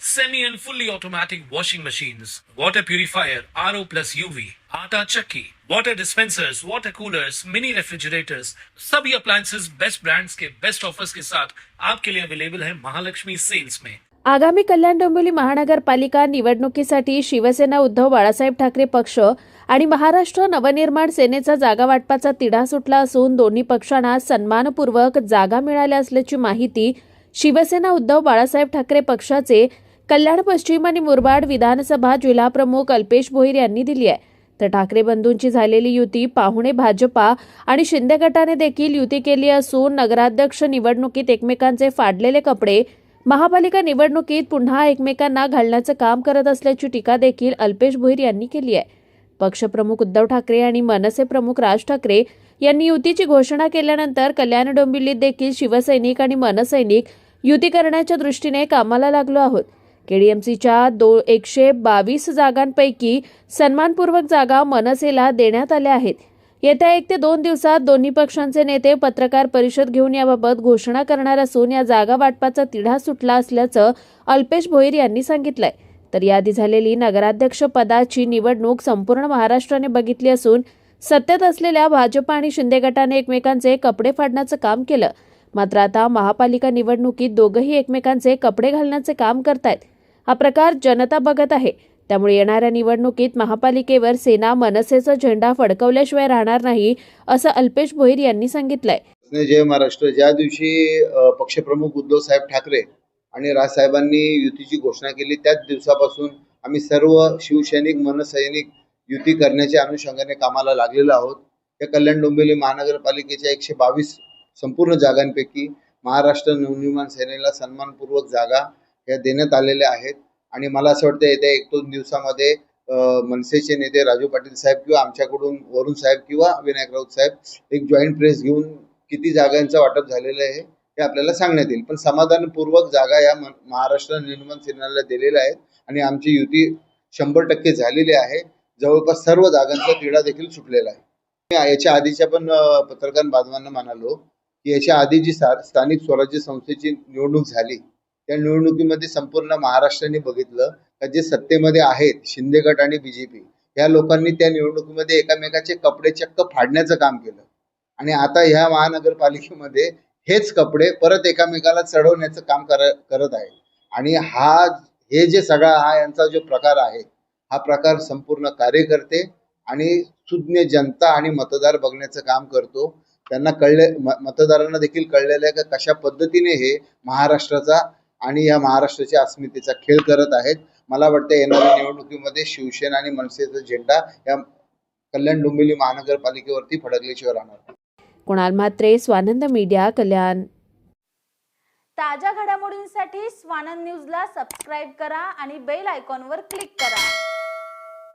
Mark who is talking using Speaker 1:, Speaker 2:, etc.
Speaker 1: semi and fully automatic washing machines, water purifier, RO plus UV, आटा चक्की, water dispensers, water coolers, mini refrigerators, सभी appliances best brands के best offers के साथ आपके लिए अवेलेबल है महालक्ष्मी सेल्स में
Speaker 2: आगामी कल्याण डोंबिवली महानगरपालिका निवडणुकीसाठी शिवसेना उद्धव बाळासाहेब ठाकरे पक्ष आणि महाराष्ट्र नवनिर्माण सेनेचा जागा वाटपाचा तिढा सुटला असून दोन्ही पक्षांना सन्मानपूर्वक जागा मिळाल्या असल्याची माहिती शिवसेना उद्धव बाळासाहेब ठाकरे पक्षाचे कल्याण पश्चिम आणि मुरबाड विधानसभा जिल्हाप्रमुख अल्पेश भोईर यांनी दिली आहे. तर ठाकरे बंधूंची झालेली युती पाहुणे भाजपा आणि शिंदे गटाने देखील युती केली असून नगराध्यक्ष निवडणुकीत एकमेकांचे फाडलेले कपडे महापालिका निवडणुकीत पुन्हा एकमेकांना घालण्याचं काम करत असल्याची टीका देखील अल्पेश भोईर यांनी केली आहे. पक्षप्रमुख उद्धव ठाकरे आणि मनसे प्रमुख राज ठाकरे यांनी युतीची घोषणा केल्यानंतर कल्याण डोंबिवलीत देखील शिवसैनिक आणि मनसैनिक युती करण्याच्या दृष्टीने कामाला लागलो आहोत. केडीएमसीच्या दो एकशे बावीस जागांपैकी सन्मानपूर्वक जागा मनसेला देण्यात आल्या आहेत. येत्या एक ते दोन दिवसात दोन्ही पक्षांचे नेते पत्रकार परिषद घेऊन याबाबत घोषणा करणार असून या जागा वाटपाचा तिढा सुटला असल्याचं अल्पेश भोईर यांनी सांगितलंय. तर याआधी झालेली नगराध्यक्ष पदाची निवडणूक संपूर्ण महाराष्ट्राने बघितली असून सत्तेत असलेल्या भाजप आणि शिंदे गटाने एकमेकांचे कपडे फाडण्याचं काम केलं. मात्र आता महापालिका निवडणुकीत दोघंही एकमेकांचे कपडे घालण्याचे काम करतायत. हा प्रकार जनता बघत आहे. त्यामुळे येणाऱ्या निवडणुकीत महापालिकेवर सेना मनसेचा झेंडा फडकवल्याशिवाय राहणार नाही असं अल्पेश भोईर यांनी सांगितलंय.
Speaker 3: जय महाराष्ट्र. ज्या दिवशी पक्षप्रमुख उद्धव साहेब ठाकरे आणि राजसाहेबांनी युतीची घोषणा केली त्याच दिवसापासून आम्ही सर्व शिवसैनिक मनसैनिक युती करण्याच्या अनुषंगाने कामाला लागलेलो आहोत. या कल्याण डोंबिवली महानगरपालिकेच्या एकशे बावीस संपूर्ण जागांपैकी महाराष्ट्र नवनिर्माण सेनेला सन्मानपूर्वक जागा या देण्यात आलेल्या आहेत. आणि मला असं वाटतं येत्या एक दोन दिवसामध्ये मनसेचे नेते राजू पाटील साहेब किंवा आमच्याकडून वरुण साहेब किंवा विनायक राऊत साहेब एक जॉईंट प्रेस घेऊन किती जागांचं वाटप झालेलं आहे हे आपल्याला सांगण्यात येईल. पण समाधानपूर्वक जागा या महाराष्ट्र निर्माण सेनेला दिलेल्या आहेत आणि आमची युती शंभर टक्के झालेली आहे. जवळपास सर्व जागांचा तिढा देखील सुटलेला आहे. याच्या आधीच्या पण पत्रकार बांधवांना म्हणालो की याच्या आधी जी स्थानिक स्वराज्य संस्थेची निवडणूक झाली त्या निवडणुकीमध्ये संपूर्ण महाराष्ट्राने बघितलं का जे सत्तेमध्ये आहेत शिंदे गट आणि बीजेपी या लोकांनी त्या निवडणुकीमध्ये एकामेकाचे कपडे चक्क फाडण्याचं काम केलं. आणि आता ह्या महानगरपालिकेमध्ये हेच कपडे परत एकामेकाला चढवण्याचं काम कर करत आहे आणि हा हे जे सगळा हा यांचा जो प्रकार आहे हा प्रकार संपूर्ण कार्यकर्ते आणि सुज्ञ जनता आणि मतदार बघण्याचं काम करतो. त्यांना कळले मतदारांना देखील कळलेलं आहे का कशा पद्धतीने हे महाराष्ट्राचा आणि या महाराष्ट्राच्या अस्मितेचा खेळ करत आहेत. मला वाटतं येणाऱ्या निवडणुकीमध्ये शिवसेना आणि मनसेचा झेंडा या कल्याण डोंबिवली महानगरपालिकेवरती फडकल्याशिवाय राहणार.
Speaker 2: कुणाल म्हात्रे स्वानंद मीडिया कल्याण.
Speaker 4: ताज्या घडामोडींसाठी स्वानंद न्यूजला सबस्क्राईब करा आणि बेल आयकॉनवर क्लिक करा.